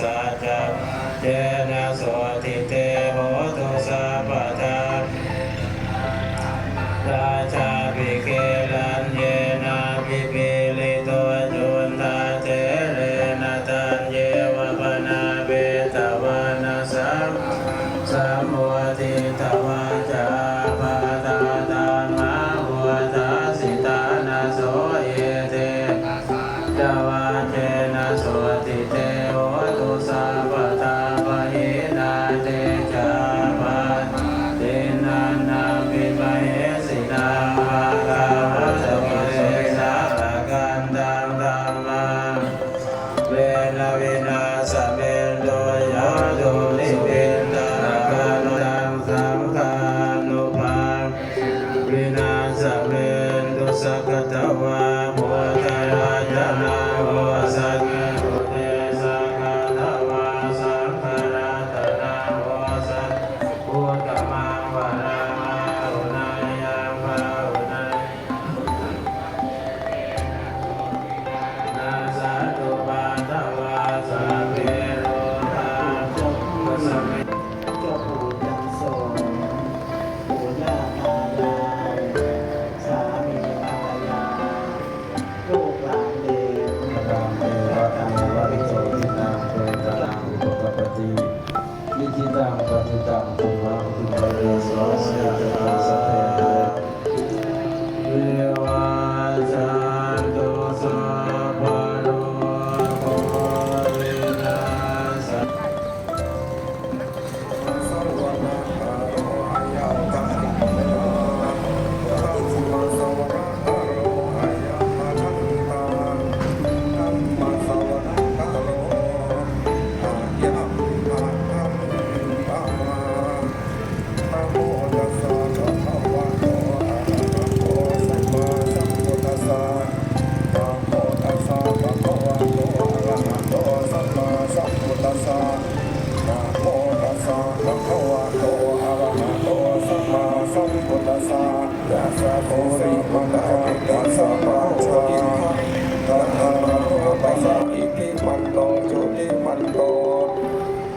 สัจจเจนะโสติเตโหตุสัพพทาราชาภิเกลันเยนะภิปิลิโตจุนตาเทเรนะตันเยวะปนาเบตวานาสัมสัมโม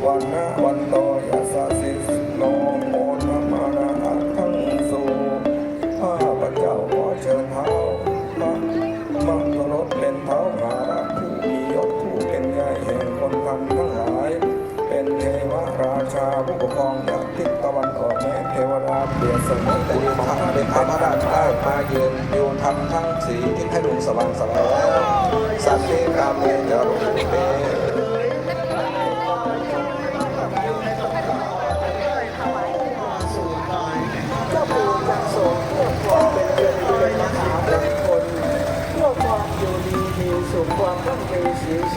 วันนะวันโตยัสสะสิสโนโมธรรมานะอัตถังสุข้าพเจ้าขอเชิญเท้าพระมังครถเป็นเท้าหาระผู้มียศผู้เป็นใหญ่แห่งคนทำทั้งหลาย เป็นเทวราชาผู้ปกครองจากทิศตะวันออกแม้เทวดาเปรียบเสมือนแต่ดินทำเป็นพระราชามาเยือนอยู่ทำทั้งสีที่ให้ดวงสว่างสลายสัตว์ที่กรรมเรียนจะรู้เป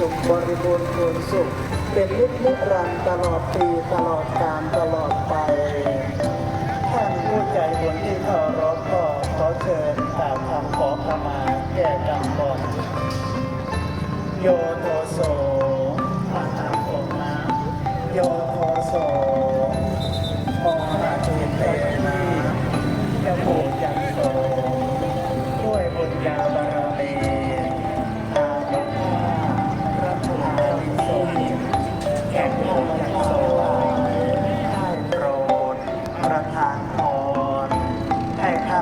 สุขบริบูรณ์ผลสุข เป็นนิจนิรันตลอดปีตลอดกาลตลอดไป ท่านผู้ใจบุญที่เคารพก็ขอเชิญกล่าวคำขอขมาแก่กรรมก่อนโยน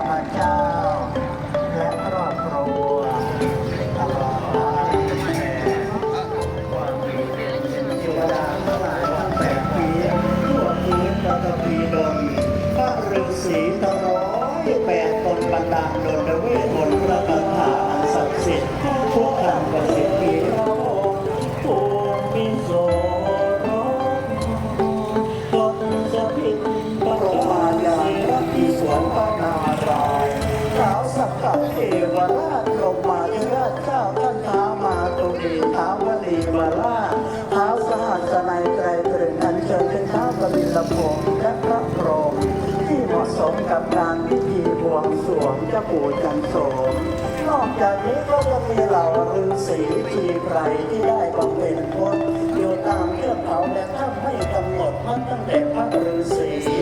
พเจ้า กับการพิธีบวงสรวงเจ้าปู่จันโสมนอกจากนี้ก็จะมีเหล่าฤาษีชีไพรที่ได้บำเพ็ญพจน์อยู่ตามเทือกเขาและถ้ำไม่กำหนดมันตั้งแต่พระฤาษี